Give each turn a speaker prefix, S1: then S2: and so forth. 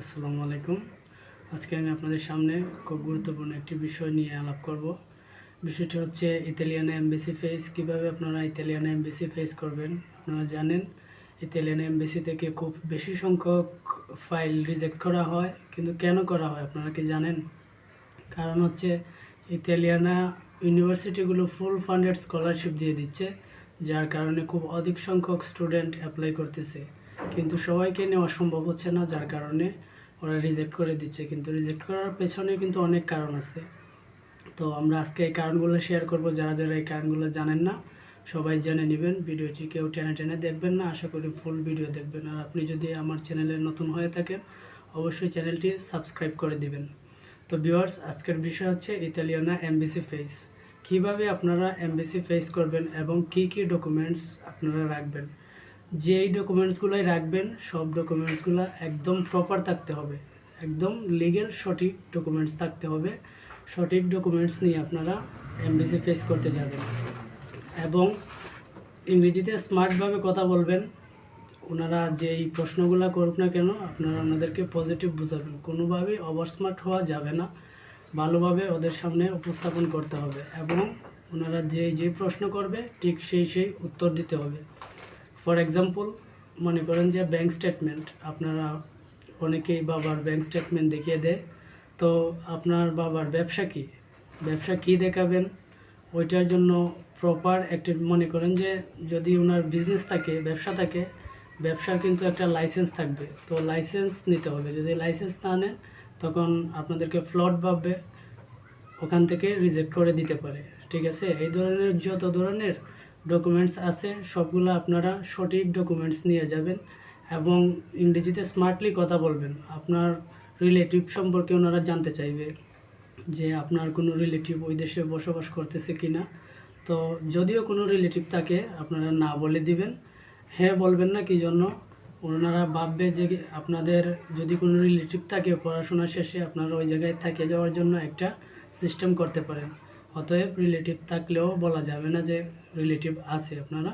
S1: আসসালামু আলাইকুম। আজকে আমি আপনাদের সামনে খুব গুরুত্বপূর্ণ একটি বিষয় নিয়ে আলাপ করব। বিষয়টি হচ্ছে ইতালিয়ান এমবিসি ফেস। কীভাবে আপনারা ইতালিয়ান এমবিসি ফেস করবেন? আপনারা জানেন, ইতালিয়ান এমবিসি থেকে খুব বেশি সংখ্যক ফাইল রিজেক্ট করা হয়। কিন্তু কেন করা হয়, আপনারা কি জানেন? কারণ হচ্ছে ইতালিয়ানা ইউনিভার্সিটিগুলো ফুল ফান্ডেড স্কলারশিপ দিয়ে দিচ্ছে, যার কারণে খুব অধিক সংখ্যক স্টুডেন্ট অ্যাপ্লাই করতেছে। কিন্তু সবাইকে নেওয়া সম্ভব হচ্ছে না, যার কারণে ওরা রিজেক্ট করে দিচ্ছে। কিন্তু রিজেক্ট করার পেছনে কিন্তু অনেক কারণ আছে। তো আমরা আজকে এই কারণগুলো শেয়ার করব। যারা যারা এই কারণগুলো জানেন না, সবাই জেনে নেবেন। ভিডিওটি কেউ টেনে টেনে দেখবেন না। আশা করি ফুল ভিডিও দেখবেন। আর আপনি যদি আমার চ্যানেলে নতুন হয়ে থাকেন, অবশ্যই চ্যানেলটি সাবস্ক্রাইব করে দিবেন। তো ভিউয়ার্স আজকের বিষয় হচ্ছে ইতালিয়ানা এমবিসি ফেস। কীভাবে আপনারা এমবিসি ফেস করবেন এবং কি কি ডকুমেন্টস আপনারা রাখবেন? যেই ডকুমেন্টসগুলোই রাখবেন, সব ডকুমেন্টসগুলো একদম প্রপার থাকতে হবে। একদম লিগেল সঠিক ডকুমেন্টস থাকতে হবে। সঠিক ডকুমেন্টস নিয়ে আপনারা এমবিসি ফেস করতে যাবেন। এবং ইংরেজিতে স্মার্টভাবে কথা বলবেন। ওনারা যেই প্রশ্নগুলো করুক না কেন, আপনারা ওনাদেরকে পজিটিভ বুঝাবেন। কোনোভাবেই ওভার স্মার্ট হওয়া যাবে না। ভালোভাবে ওদের সামনে উপস্থাপন করতে হবে। এবং ওনারা যে যে প্রশ্ন করবে, ঠিক সেই সেই উত্তর দিতে হবে। ফর এক্সাম্পল মনে করেন যে ব্যাংক স্টেটমেন্ট আপনারা অনেকেই বাবার ব্যাংক স্টেটমেন্ট দেখিয়ে দেয়। তো আপনার বাবার ব্যবসা কি? ব্যবসা কি দেখাবেন? ওইটার জন্য প্রপার একটি, মনে করেন যে যদি ওনার বিজনেস থাকে, ব্যবসা থাকে, ব্যবসার কিন্তু একটা লাইসেন্স থাকবে। তো লাইসেন্স নিতে হবে। যদি লাইসেন্স না নেন, তখন আপনাদেরকে ফ্লড ভাববে, ওখান থেকে রিজেক্ট করে দিতে পারে। ঠিক আছে? এই ধরনের, যত ধরনের ডকুমেন্টস আছে, সবগুলো আপনারা সঠিক ডকুমেন্টস নিয়ে যাবেন এবং ইংরেজিতে স্মার্টলি কথা বলবেন। আপনার রিলেটিভ সম্পর্কে ওনারা জানতে চাইবে যে আপনার কোনো রিলেটিভ ওই দেশে বসবাস করতেছে কি না তো যদিও কোনো রিলেটিভ থাকে, আপনারা না বলে দিবেন। হ্যাঁ বলবেন না কি জন্য? ওনারা ভাববে যে আপনাদের যদি কোনো রিলেটিভ থাকে পড়াশোনা শেষে, আপনারা ওই জায়গায় থেকে যাওয়ার জন্য একটা সিস্টেম করতে পারেন। অতএব রিলেটিভ থাকলেও বলা যাবে না যে রিলেটিভ আছে আপনারা।